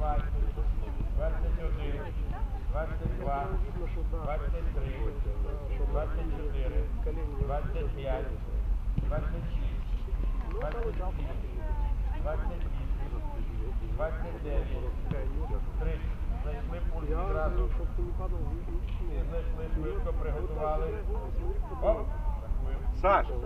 21, 22, 23, 24, 25, 26, 27, 28, 29, 30. Знайшли пульс відразу. Всі знайшли, швидко приготували. Оп. Саш, Оп,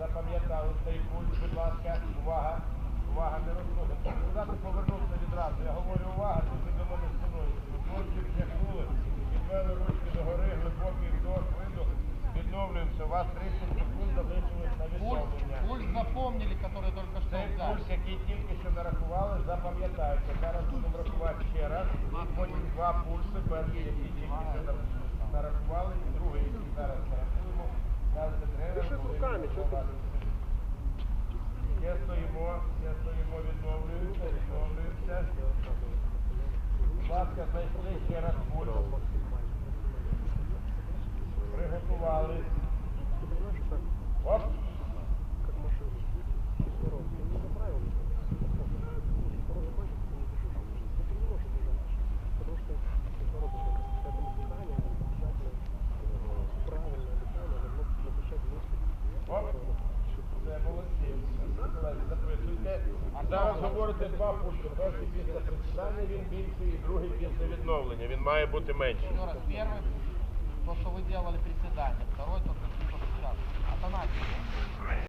запам'ятали цей пульс, будь ласка, увага, увага, не. Куди повернувся відразу? Я говорю, увага, тут ви до мене спиною. Хлопці вдягнули, підвели ручки догори, глибокий вдох, видох, відновлюємося. У вас 30 секунд залишилось на відновлення. пульс запомнили, который только что Цей пульс, який тільки що нарахували, запам'ятайте. Зараз будемо рахувати ще раз. Потім два пульси, перший, який тільки нарахували, і другий, який зараз нарахуємо. Кажете, тренер, Пиши з коли руками, він що ти? вас- Ще стоїмо, ще стоїмо, відновлюємося, відновлюємося. Будь ласка, знайшли ще раз пульс. Приготували. Зараз говорите два пункти. Перший після присідання він більший, другий після відновлення. Він має бути менший. Еще раз, первый, то, що ви робили присідання, второй, то, що что А Атанасий.